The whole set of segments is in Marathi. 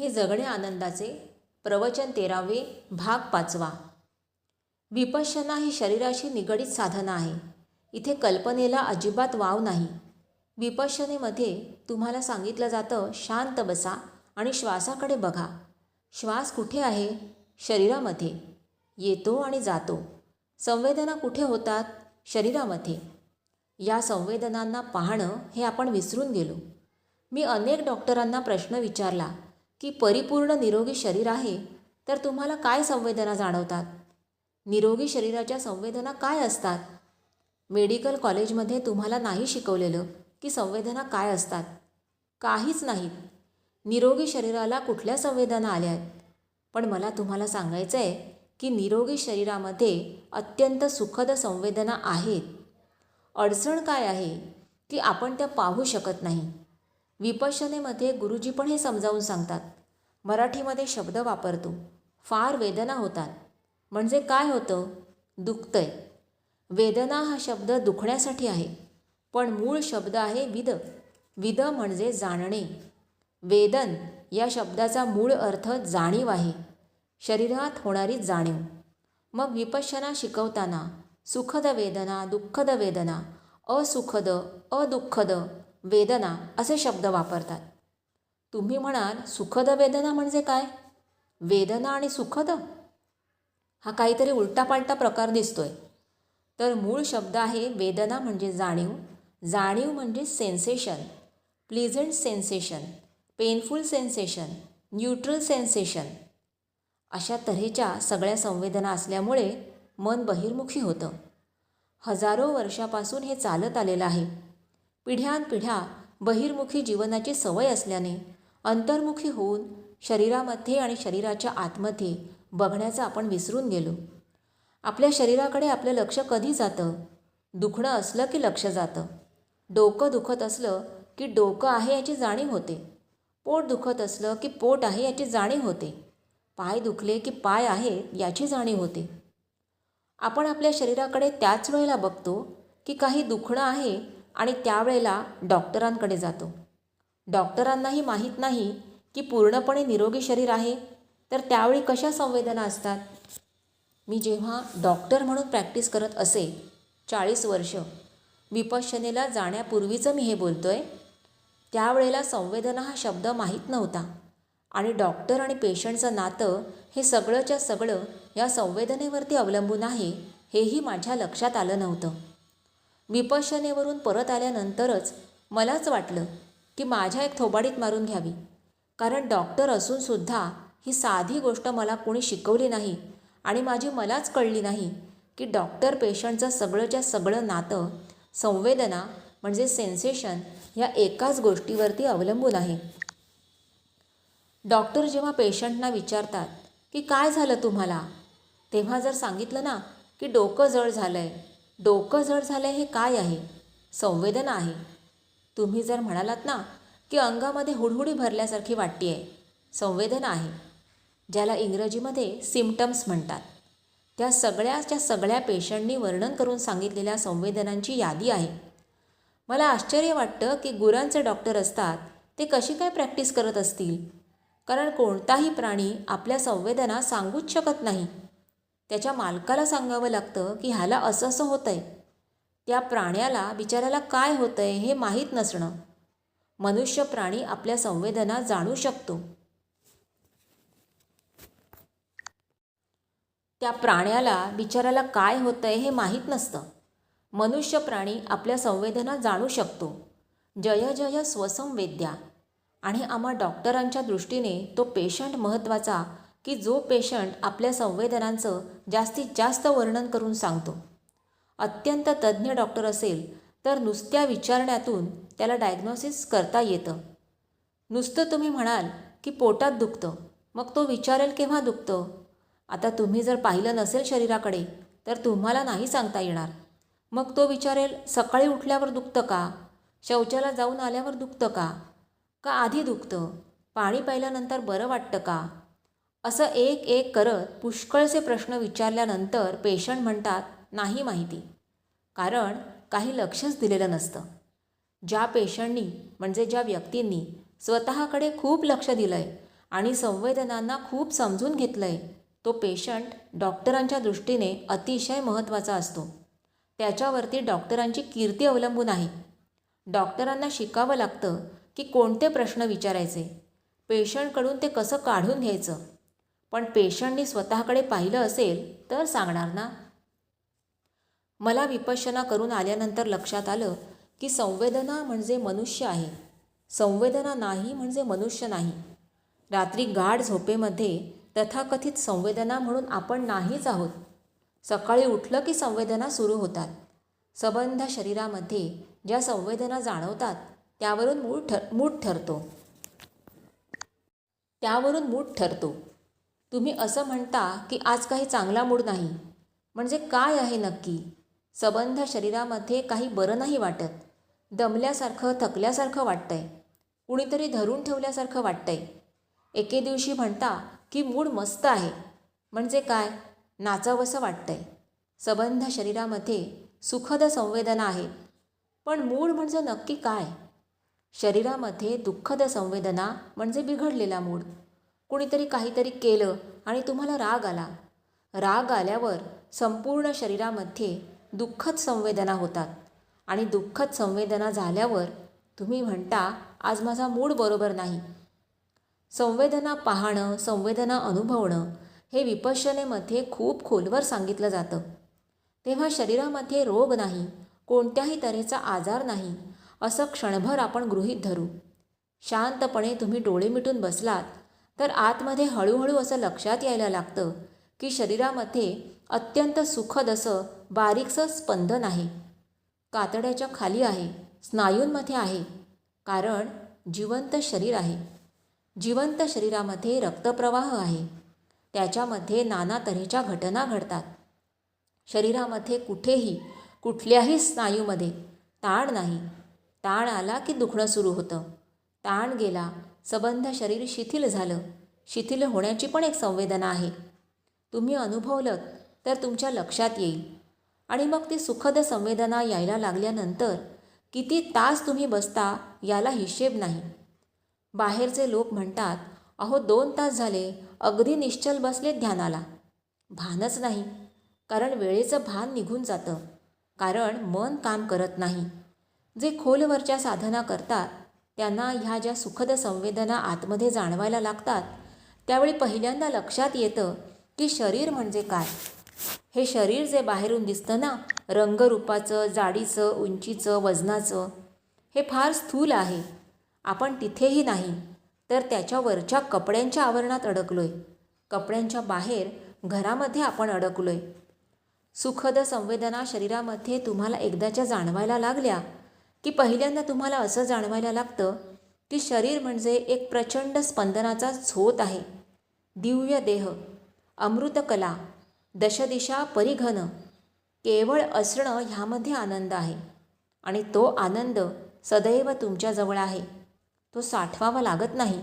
हे जगणे आनंदाचे. प्रवचन तेरावे भाग पाचवा. विपश्यना ही शरीराशी निगडीत साधना आहे. इथे कल्पनेला अजिबात वाव नाही. विपश्यनेमध्ये तुम्हाला सांगितलं जातं शांत बसा आणि श्वासाकडे बघा. श्वास कुठे आहे? शरीरामध्ये. येतो आणि जातो. संवेदना कुठे होतात? शरीरामध्ये. या संवेदनांना पाहणं हे आपण विसरून गेलो. मी अनेक डॉक्टरांना प्रश्न विचारला. की परिपूर्ण निरोगी शरीर आहे तर तुम्हाला काय संवेदना जाणवतात? निरोगी शरीराच्या संवेदना काय असतात? मेडिकल कॉलेजमध्ये तुम्हाला नाही शिकवलेलं की संवेदना काय असतात. काहीच नाहीत निरोगी शरीराला कुठल्या संवेदना आल्या आहेत? पण मला तुम्हाला सांगायचं आहे की निरोगी शरीरामध्ये अत्यंत सुखद संवेदना आहेत. अडचण काय आहे की आपण त्या पाहू शकत नाही. विपश्यनेमध्ये गुरुजी पण हे समजावून सांगतात. मराठीमध्ये शब्द वापरतो. फार वेदना होतात. म्हणजे काय होतं? दुखतंय. वेदना हा शब्द दुखण्यासाठी आहे. पण मूळ शब्द आहे विद. विद म्हणजे जाणणे. वेदन या शब्दाचा मूळ अर्थ जाणीव आहे शरीरात होणारी जाणीव. मग विपश्यना शिकवताना सुखद वेदना दुःखद वेदना असुखद अदुःखद वेदना असे शब्द वापरतात. तुम्ही म्हणाल सुखद वेदना म्हणजे काय? वेदना आणि सुखद? हा काहीतरी उलटापालटा प्रकार दिसतोय. तर मूळ शब्द आहे वेदना म्हणजे जाणीव जाणीव म्हणजे sensation pleasant sensation painful sensation neutral sensation. अशा तऱ्हेच्या सगळ्या संवेदना असल्यामुळे मन बहिर्मुखी होतं. हजारो वर्षापासून हे चालत आलेलं आहे. पिढ्यानपिढ्या बहिर्मुखी जीवनाची सवय असल्याने अंतर्मुखी होऊन शरीरामध्ये आणि शरीराच्या आतमध्ये बघण्याचं आपण विसरून गेलो. आपल्या शरीराकडे आपलं लक्ष कधी जातं? दुखणं असलं की लक्ष जातं? डोकं दुखत असलं की डोकं आहे याची जाणीव होते. पोट दुखत असलं की पोट आहे याची जाणीव होते. पाय दुखले की पाय आहे याची जाणीव होते. आपण आपल्या शरीराकडे त्याच वेळेला बघतो की काही दुखणं आहे आणि त्यावेळेला डॉक्टरांकडे जातो. डॉक्टरांनाही माहीत नाही की पूर्णपणे निरोगी शरीर आहे तर त्यावेळी कशा संवेदना असतात? मी जेव्हा डॉक्टर म्हणून प्रॅक्टिस करत असे चाळीस वर्ष विपश्यनेला जाण्यापूर्वीचं मी हे बोलतो आहे त्यावेळेला संवेदना हा शब्द माहीत नव्हता. आणि डॉक्टर आणि पेशंटचं नातं हे सगळंच्या सगळं या संवेदनेवरती अवलंबून आहे हेही माझ्या लक्षात आलं नव्हतं. विपशनेवरून परत आल्यानंतरच मलाच वाटलं की माझ्या एक थोबाडीत मारून घ्यावी. कारण डॉक्टर असूनसुद्धा ही साधी गोष्ट मला कोणी शिकवली नाही आणि माझी मलाच कळली नाही की डॉक्टर पेशंटचं सगळंच्या सगळं नातं संवेदना म्हणजे सेन्सेशन ह्या एकाच गोष्टीवरती अवलंबून आहे. डॉक्टर जेव्हा पेशंटना विचारतात की काय झालं तुम्हाला? तेव्हा जर सांगितलं ना की डोकं जड झालं आहे डोकं जड झालं हे काय आहे? संवेदना आहे. तुम्ही जर म्हणालात ना की अंगामध्ये हुडहुडी भरल्यासारखी वाटते आहे संवेदना आहे ज्याला इंग्रजीमध्ये सिम्टम्स म्हणतात. त्या सगळ्याच्या सगळ्या पेशंटनी वर्णन करून सांगितलेल्या संवेदनांची यादी आहे. मला आश्चर्य वाटतं की गुरांचे डॉक्टर असतात ते कशी काय प्रॅक्टिस करत असतील? कारण कोणताही प्राणी आपल्या संवेदना सांगूच शकत नाही. त्याच्या मालकाला सांगावं लागतं की ह्याला असं असं होतं आहे त्या प्राण्याला बिचाऱ्याला काय होतं आहे हे माहीत नसणं. मनुष्य प्राणी आपल्या संवेदना जाणू शकतो. त्या प्राण्याला बिचाऱ्याला काय होतं आहे हे माहीत नसतं. मनुष्य प्राणी आपल्या संवेदना जाणू शकतो. जय जय स्वसंवेद्या. आणि आम्हा डॉक्टरांच्या दृष्टीने तो पेशंट महत्त्वाचा की जो पेशंट आपल्या संवेदनांचं जास्तीत जास्त वर्णन करून सांगतो. अत्यंत तज्ज्ञ डॉक्टर असेल तर नुसत्या विचारण्यातून त्याला डायग्नॉसिस करता येतं. नुसतं तुम्ही म्हणाल की पोटात दुखतं मग तो विचारेल केव्हा दुखतं? आता तुम्ही जर पाहिलं नसेल शरीराकडे तर तुम्हाला नाही सांगता येणार. मग तो विचारेल सकाळी उठल्यावर दुखतं का? शौचाला जाऊन आल्यावर दुखतं का? का आधी दुखतं? पाणी प्यायल्यानंतर बरं वाटतं का? असं एक एक करत पुष्कळसे प्रश्न विचारल्यानंतर पेशंट म्हणतात नाही माहिती. कारण काही लक्षच दिलेलं नसतं. ज्या पेशंटनी म्हणजे ज्या व्यक्तींनी स्वतःकडे खूप लक्ष दिलं आहे आणि संवेदनांना खूप समजून घेतलं आहे तो पेशंट डॉक्टरांच्या दृष्टीने अतिशय महत्त्वाचा असतो. त्याच्यावरती डॉक्टरांची कीर्ती अवलंबून आहे. डॉक्टरांना शिकावं लागतं की कोणते प्रश्न विचारायचे पेशंटकडून ते कसं काढून घ्यायचं. पण पेशंटनी स्वतःकडे पाहिलं असेल तर सांगणार ना. मला विपश्यना करून आल्यानंतर लक्षात आलं की संवेदना म्हणजे मनुष्य आहे. संवेदना नाही म्हणजे मनुष्य नाही. रात्री गाढ झोपेमध्ये तथाकथित संवेदना म्हणून आपण नाहीच आहोत. सकाळी उठलं की संवेदना सुरू होतात. सबंध शरीरामध्ये ज्या संवेदना जाणवतात त्यावरून मूळ ठर मूठ ठरतो. त्यावरून मूठ ठरतो. तुम्ही असं म्हणता की आज काही चांगला मूड नाही. म्हणजे काय आहे नक्की? सबंध शरीरामध्ये काही बरं नाही वाटत. दमल्यासारखं थकल्यासारखं वाटतंय. कुणीतरी धरून ठेवल्यासारखं वाटतंय. एके दिवशी म्हणता की मूड मस्त आहे. म्हणजे काय? नाचावंसं वाटतंय. सबंध शरीरामध्ये सुखद संवेदना आहेत पण मूड म्हणजे नक्की काय? शरीरामध्ये दुःखद संवेदना म्हणजे बिघडलेला मूड. कुणीतरी काहीतरी केलं आणि तुम्हाला राग आला. राग आल्यावर संपूर्ण शरीरामध्ये दुःखद संवेदना होतात आणि दुःखद संवेदना झाल्यावर तुम्ही म्हणता आज माझा मूड बरोबर नाही. संवेदना पाहणं संवेदना अनुभवणं हे विपश्यनेमध्ये खूप खोलवर सांगितलं जातं. तेव्हा शरीरामध्ये रोग नाही कोणत्याही तऱ्हेचा आजार नाही असं क्षणभर आपण गृहीत धरू. शांतपणे तुम्ही डोळे मिटून बसलात तर आतमध्ये हळूहळू असं लक्षात यायला लागतं की शरीरामध्ये अत्यंत सुखद असं बारीकसं स्पंदन आहे. कातड्याच्या खाली आहे स्नायूंमध्ये आहे कारण जिवंत शरीर आहे. जिवंत शरीरामध्ये रक्तप्रवाह आहे. त्याच्यामध्ये नाना तऱ्हेच्या घटना घडतात. शरीरामध्ये कुठेही कुठल्याही स्नायूमध्ये ताण नाही. ताण आला की दुखणं सुरू होतं. ताण गेला सबंध शरीर शिथिल झालं. शिथिल होण्याची पण एक संवेदना आहे. तुम्ही अनुभवलं तर तुमच्या लक्षात येईल. आणि मग ती सुखद संवेदना यायला लागल्यानंतर किती तास तुम्ही बसता याला हिशेब नाही. बाहेरचे लोक म्हणतात अहो दोन तास झाले अगदी निश्चल बसले ध्यानाला. भानच नाही कारण वेळेचं भान निघून जातं. कारण मन काम करत नाही. जे खोलवरच्या साधना करतात त्यांना ह्या ज्या सुखद संवेदना आतमध्ये जाणवायला लागतात त्यावेळी पहिल्यांदा लक्षात येतं की शरीर म्हणजे काय. हे शरीर जे बाहेरून दिसतं ना रंगरूपाचं जाडीचं उंचीचं वजनाचं हे फार स्थूल आहे. आपण तिथेही नाही तर त्याच्यावरच्या कपड्यांच्या आवरणात अडकलो आहे कपड्यांच्या बाहेर घरामध्ये आपण अडकलो आहे सुखद संवेदना शरीरामध्ये तुम्हाला एकदाच्या जाणवायला लागल्या की पहिल्यांदा तुम्हाला असं जाणवायला लागतं की शरीर म्हणजे एक प्रचंड स्पंदनाचा झोत आहे. दिव्य देह अमृतकला दशदिशा परिघन केवळ असणं ह्यामध्ये आनंद आहे. आणि तो आनंद सदैव तुमच्याजवळ आहे. तो साठवावा लागत नाही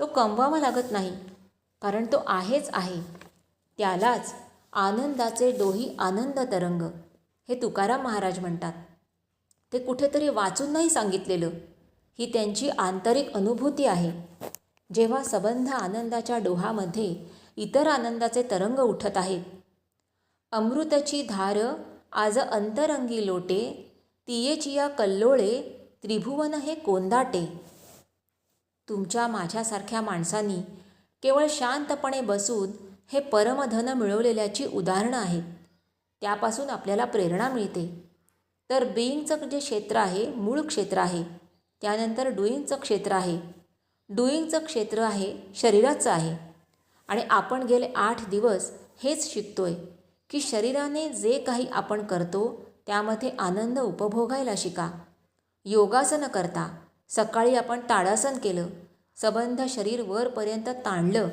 तो कमवावा लागत नाही कारण तो आहेच आहे. त्यालाच आनंदाचे डोही आनंद तरंग हे तुकाराम महाराज म्हणतात. ते कुठेतरी वाचून नाही सांगितलेलं. ही त्यांची आंतरिक अनुभूती आहे. जेव्हा सबंध आनंदाच्या डोहामध्ये इतर आनंदाचे तरंग उठत आहेत. अमृतची धार आज अंतरंगी लोटे तियेचिया कल्लोळे त्रिभुवन हे कोंदाटे. तुमच्या माझ्यासारख्या माणसांनी केवळ शांतपणे बसून हे परमधन मिळवलेल्याची उदाहरणं आहेत. त्यापासून आपल्याला प्रेरणा मिळते. तर बिईंगचं जे क्षेत्र आहे मूळ क्षेत्र आहे त्यानंतर डुईंगचं क्षेत्र आहे. डुईंगचं क्षेत्र आहे शरीराचं आहे. आणि आपण गेले आठ दिवस हेच शिकतोय की शरीराने जे काही आपण करतो त्यामध्ये आनंद उपभोगायला शिका. योगासनं करता. सकाळी आपण ताडासन केलं. सबंध शरीर वरपर्यंत ताणलं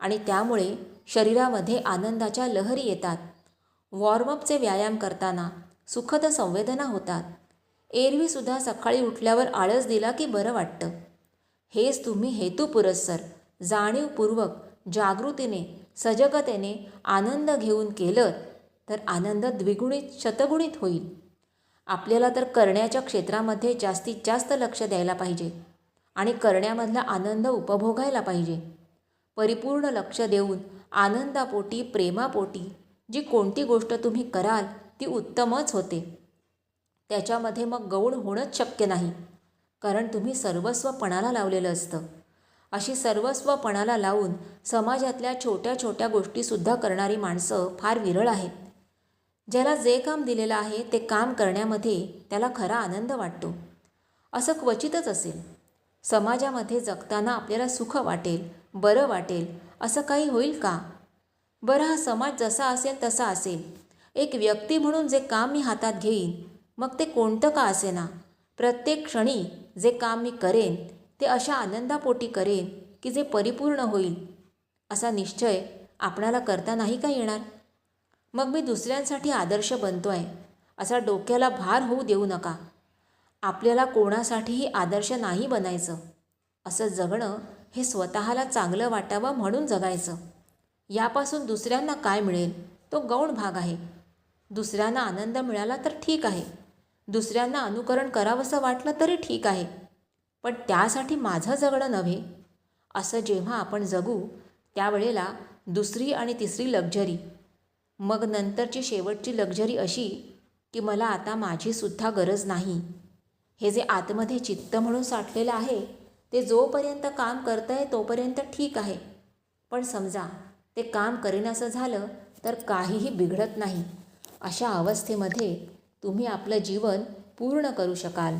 आणि त्यामुळे शरीरामध्ये आनंदाच्या लहरी येतात. वॉर्मअपचे व्यायाम करताना सुखद संवेदना होतात. एरवीसुद्धा सकाळी उठल्यावर आळस दिला की बरं वाटतं. हेच तुम्ही हेतुपुरस्सर जाणीवपूर्वक जागृतीने सजगतेने आनंद घेऊन केलं तर आनंद द्विगुणित शतगुणित होईल. आपल्याला तर करण्याच्या क्षेत्रामध्ये जास्तीत जास्त लक्ष द्यायला पाहिजे आणि करण्यामधला आनंद उपभोगायला पाहिजे. परिपूर्ण लक्ष देऊन आनंदापोटी प्रेमापोटी जी कोणती गोष्ट तुम्ही कराल ती उत्तमच होते. त्याच्यामध्ये मग गौण होणंच शक्य नाही. कारण तुम्ही सर्वस्व पणाला लावलेलं असतं. अशी सर्वस्व पणाला लावून समाजातल्या छोट्या छोट्या गोष्टीसुद्धा करणारी माणसं फार विरळ आहेत. ज्याला जे काम दिलेलं आहे ते काम करण्यामध्ये त्याला खरा आनंद वाटतो. असं क्वचितच असेल. समाजामध्ये जगताना आपल्याला सुख वाटेल बरं वाटेल असं काही होईल का? बरं हा समाज जसा असेल तसा असेल. एक व्यक्ती म्हणून जे काम मी हातात घेईन मग ते कोणतं का असेना? प्रत्येक क्षणी जे काम मी करेन ते अशा आनंदापोटी करेन की जे परिपूर्ण होईल. असा निश्चय आपणाला करता नाही का येणार? मग मी दुसऱ्यांसाठी आदर्श बनतो आहे असा डोक्याला भार होऊ देऊ नका. आपल्याला कोणासाठीही आदर्श नाही बनायचं. असं जगणं हे स्वतःला चांगलं वाटावं म्हणून जगायचं. यापासून दुसऱ्यांना काय मिळेल तो गौण भाग आहे. दुसऱ्यांना आनंद मिळाला तर ठीक आहे. दुसऱ्यांना अनुकरण करावंसं वाटलं तरी ठीक आहे. पण त्यासाठी माझं जगणं नव्हे. असं जेव्हा आपण जगू त्यावेळेला दुसरी आणि तिसरी लक्झरी. मग नंतरची शेवटची लक्झरी अशी की मला आता माझीसुद्धा गरज नाही. हे जे आतमध्ये चित्त म्हणून साठलेलं आहे ते जोपर्यंत काम करतं आहे तोपर्यंत ठीक आहे. पण समजा ते काम करेनासं झालं तर काहीही बिघडत नाही. अशा अवस्थेमध्ये तुम्ही आपलं जीवन पूर्ण करू शकाल.